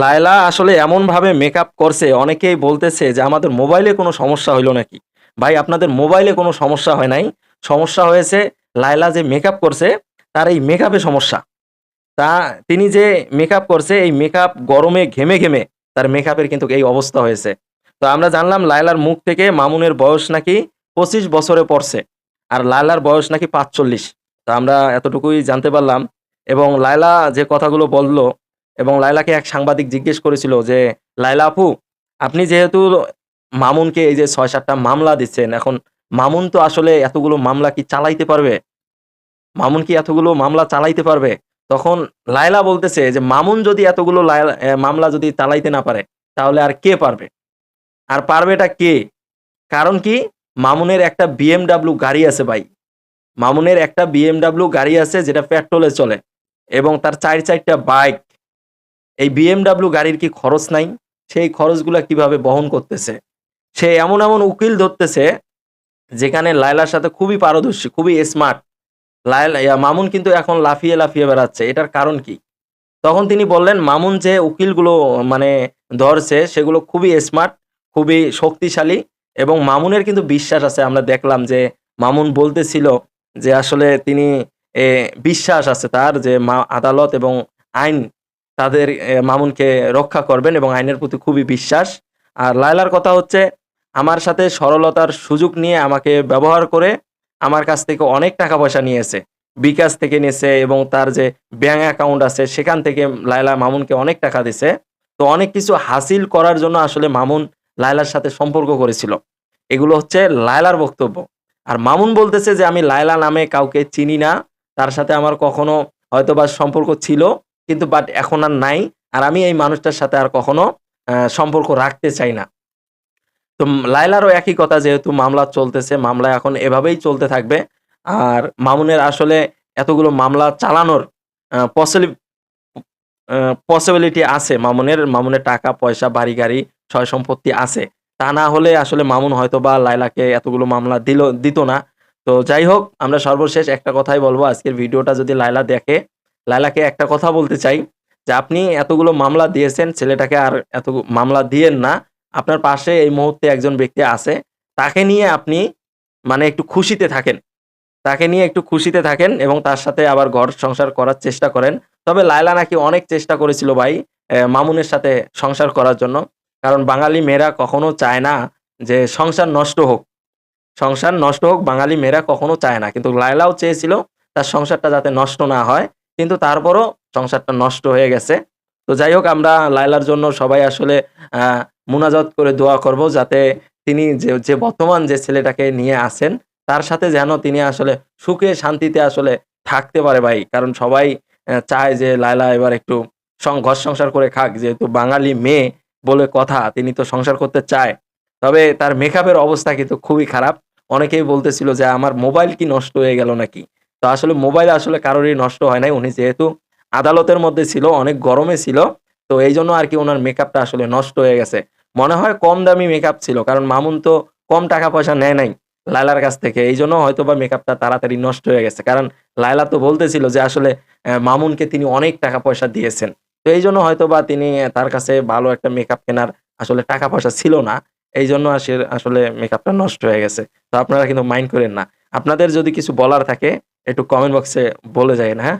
লায়লা আসলে এমনভাবে মেকআপ করছে, অনেকেই বলতেছে যে আমাদের মোবাইলে কোনো সমস্যা হইল নাকি? ভাই, আপনাদের মোবাইলে কোনো সমস্যা হয় নাই? সমস্যা হয়েছে লায়লা যে মেকআপ করছে, তার এই মেকআপে সমস্যা। তা তিনি যে মেকআপ করছে, এই মেকআপ গরমে ঘেমে ঘেমে তার মেকআপের কিন্তু এই অবস্থা হয়েছে। তো আমরা জানলাম লায়লার মুখ থেকে মামুনের বয়স নাকি পঁচিশ বছরে পড়ছে, আর লায়লার বয়স নাকি পাঁচচল্লিশ। তো আমরা এতটুকুই জানতে পারলাম এবং লায়লা যে কথাগুলো বলল এবং লায়লাকে এক সাংবাদিক জিজ্ঞেস করেছিল যে, লায়লা আপু, আপনি যেহেতু মামুনকে এই যে ছয় সাতটা মামলা দিচ্ছেন, এখন মামুন তো আসলে এতগুলো মামলা কি চালাইতে পারবে? মামুন কি এতগুলো মামলা চালাইতে পারবে? তখন লায়লা বলতেছে যে, মামুন যদি এতগুলো মামলা যদি চালাইতে না পারে, তাহলে আর কে পারবে? আর পারবেটা কে? কারণ কি, মামুনের একটা বিএমডাব্লিউ গাড়ি আছে ভাই। মামুনের একটা বিএমডাব্লিউ গাড়ি আছে যেটা পেট্রোলে চলে এবং তার চার চারটা বাইক এই বিএমডাব্লিউ গাড়ির কি খরচ নাই? সেই খরচগুলা কীভাবে বহন করতেছে? সে এমন এমন উকিল ধরতেছে, যেখানে লায়লার সাথে খুবই পারদর্শী, খুবই স্মার্ট লায়লা মামুন কিন্তু এখন লাফিয়ে লাফিয়ে বেড়াচ্ছে। এটার কারণ কি? তখন তিনি বললেন, মামুন যে উকিলগুলো মানে ধরছে, সেগুলো খুবই স্মার্ট খুবই শক্তিশালী এবং মামুনের কিন্তু বিশ্বাস আছে। আমরা দেখলাম যে মামুন বলতেছিল যে আসলে তিনি বিশ্বাস আছে তার যে মা- আদালত এবং আইন তাদের মামুনকে রক্ষা করবেন এবং আইনের প্রতি খুবই বিশ্বাস। আর লায়লার কথা হচ্ছে, আমার সাথে সরলতার সুযোগ নিয়ে আমাকে ব্যবহার করে আমার কাছ থেকে অনেক টাকা পয়সা নিয়েছে। বিকাশ থেকে নিয়েছে এবং তার যে ব্যাঙ্ক অ্যাকাউন্ট আছে, সেখান থেকে লায়লা মামুনকে অনেক টাকা দিছে। তো অনেক কিছু হাসিল করার জন্য আসলে মামুন লায়লার সাথে সম্পর্ক করেছিল। এগুলো হচ্ছে লায়লার বক্তব্য। আর মামুন বলতেছে যে, আমি লায়লা নামে কাউকে চিনি না। তার সাথে আমার কখনো হয়তোবা সম্পর্ক ছিল। কিন্তু বাট এখন আর নাই আর আমি এই মানুষটার সাথে আর কখনো সম্পর্ক রাখতে চাই না। তো উম, লায়লারও একই কথা যেহেতু মামলা চলতেছে মামলা এখন এভাবেই চলতে থাকবে। আর মামুনের আসলে এতগুলো মামলা চালানোর পসিবলি পসিবিলিটি আছে মামুনের। মামুনের টাকা পয়সা বাড়ি গাড়ি সয় সম্পত্তি আছে। তা না হলে আসলে মামুন হয়তো বা লায়লাকে এতগুলো মামলা দিল দিত না। তো যাই হোক আমরা সর্বশেষ একটা কথাই বলব। আজকের ভিডিওটা যদি লায়লা দেখে লায়লাকে একটা কথা বলতে চাই, যে আপনি এতগুলো মামলা দিয়েছেন, ছেলেটাকে আর এত মামলা দিয়েন না। আপনার পাশে এই মুহূর্তে একজন ব্যক্তি আছে, তাকে নিয়ে আপনি মানে একটু খুশিতে থাকেন। তাকে নিয়ে একটু খুশিতে থাকেন এবং তার সাথে আবার ঘর সংসার করার চেষ্টা করেন। তবে লায়লা নাকি অনেক চেষ্টা করেছিল ভাই মামুনের সাথে সংসার করার জন্য। কারণ বাঙালি মেয়েরা কখনো চায় না যে সংসার নষ্ট হোক। সংসার নষ্ট হোক, বাঙালি মেয়েরা কখনো চায় না। কিন্তু লায়লাও চেয়েছিল তার সংসারটা যাতে নষ্ট না হয়। কিন্তু তারপরও সংসারটা নষ্ট হয়ে গেছে। তো যাই হোক, আমরা লায়লার জন্য সবাই আসলে মুনাজাত করে দোয়া করব যাতে তিনি যে যে বর্তমান যে ছেলেটাকে নিয়ে আসেন তার সাথে যেন তিনি আসলে সুখে শান্তিতে আসলে থাকতে পারে ভাই। কারণ সবাই চায় যে লায়লা এবার একটু ঘর সংসার করে খাক। যেহেতু বাঙালি মেয়ে বলে কথা, তিনি তো সংসার করতে চায়। তবে তার মেকআপের অবস্থা কিন্তু খুবই খারাপ। অনেকেই বলতেছিল যে, আমার মোবাইল কি নষ্ট হয়ে গেল নাকি? তো আসলে মোবাইল আসলে কারোরই নষ্ট হয় নাই। উনি যেহেতু আদালতের মধ্যে ছিল, অনেক গরমে ছিল, তো এই জন্য আর কি ওনার মেকআপটা আসলে নষ্ট হয়ে গেছে। মনে হয় কম দামি মেকআপ ছিল, কারণ মামুন তো কম টাকা পয়সা নেয় নাই লায়লার কাছ থেকে। এই জন্য হয়তো বা মেকআপটা তাড়াতাড়ি নষ্ট হয়ে গেছে। কারণ লায়লা তো বলতেছিল যে আসলে মামুনকে তিনি অনেক টাকা পয়সা দিয়েছেন। তো এই জন্য হয়তো বা তিনি তার কাছে ভালো একটা মেকআপ কেনার আসলে টাকা পয়সা ছিল না। এই জন্য আসে- আসলে মেকআপটা নষ্ট হয়ে গেছে। তো আপনারা কিন্তু মাইন্ড করেন না। আপনাদের যদি কিছু বলার থাকে একটু কমেন্ট বক্সে বলে যায় না হ্যাঁ?